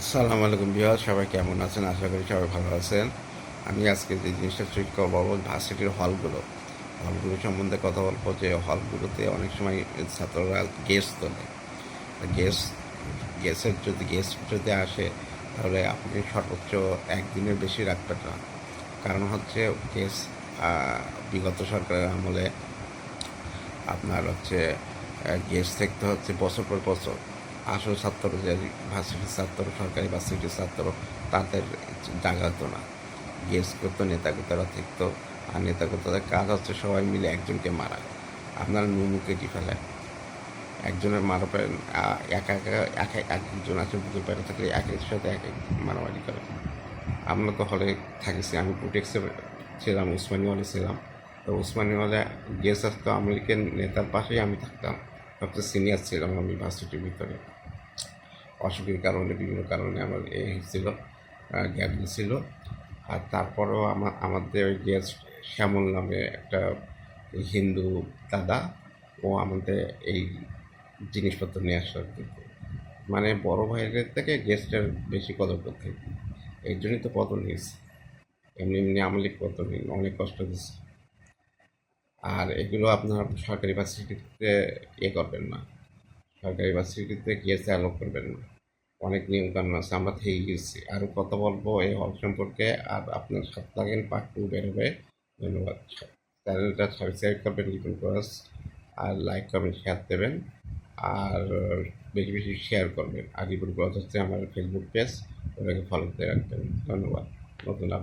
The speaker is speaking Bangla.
আসসালামু আলাইকুম বিহার সবাই কেমন আছেন? আশা করি সবাই ভালো আছেন। আমি আজকে যে জিনিসটা করব বলব ভার্সিটির হলগুলো হলগুলো সম্বন্ধে কথা বলব যে হলগুলোতে অনেক সময় ছাত্ররা গেস্ট তোলে। গেস্ট গ্যাসের যদি গেস্ট যদি আসে, তাহলে আপনি সর্বোচ্চ একদিনের বেশি রাখবেন না। কারণ হচ্ছে গ্যাস বিগত সরকারের আমলে আপনার হচ্ছে গেস্ট থাকতে হচ্ছে বছর পর বছর। আসল ছাত্র যে ভার্সিটির ছাত্র, সরকারি ভার্সিটির ছাত্র, তাদের জায়গা হতো না। গেস করতো নেতাগতরা থাকতো আর নেতাগতদের কাজ হচ্ছে সবাই মিলে একজনকে মারা। আপনারা নুনু কেটে ফেলেন। একজনের মারা পেন একা একা, এক এক একজন আছে, বুকে পেটে থাকলে এক একের সাথে এক এক মারামারি করে। আমরা তো হলে থাকিছি, আমি পুটেক্সে ছিলাম উসমানী হলে ছিলাম। তো উসমানী হলে গেস্ট আসতো, আমেরিকান নেতার পাশেই আমি থাকতাম। সবচেয়ে সিনিয়র ছিলাম আমি ভার্সিটির ভিতরে। অসুখের কারণে বিভিন্ন কারণে আমার এ হয়েছিল গ্যাপ ছিল আর তারপরেও আমার আমাদের ওই গেস্ট শ্যামল নামে একটা হিন্দু দাদা ও আমাদের এই জিনিসপত্র নিয়ে আসার মানে বড় ভাইয়ের থেকে গেস্টের বেশি কদর করতে এই জন্যই তো পতন হয়েছে। এমনি এমনি আমলিক পতন হয়নি, অনেক কষ্ট দিচ্ছে। আর এগুলো আপনার সরকারি ভার্সিটিতে ইয়ে করবেন না। সরকারি ভার্সিটিতে গিয়েছে অ্যালো করবেন না। অনেক নিয়মকানুন আছে, আমরা থেকে গেছি। আরও কথা বলব এই হল সম্পর্কে, আর আপনার সাথে থাকেন পার্ট টু বেরোবে ধন্যবাদ। চ্যানেলটা সাবস্ক্রাইব করবেন লিটন ক্রস আর লাইক করবেন শেয়ার দেবেন। আর বেশি বেশি শেয়ার করবেন। আর রিপোর্ট ক্রস হচ্ছে আমার ফেসবুক পেজ ওটাকে ফলো করে রাখবেন। ধন্যবাদ। নতুন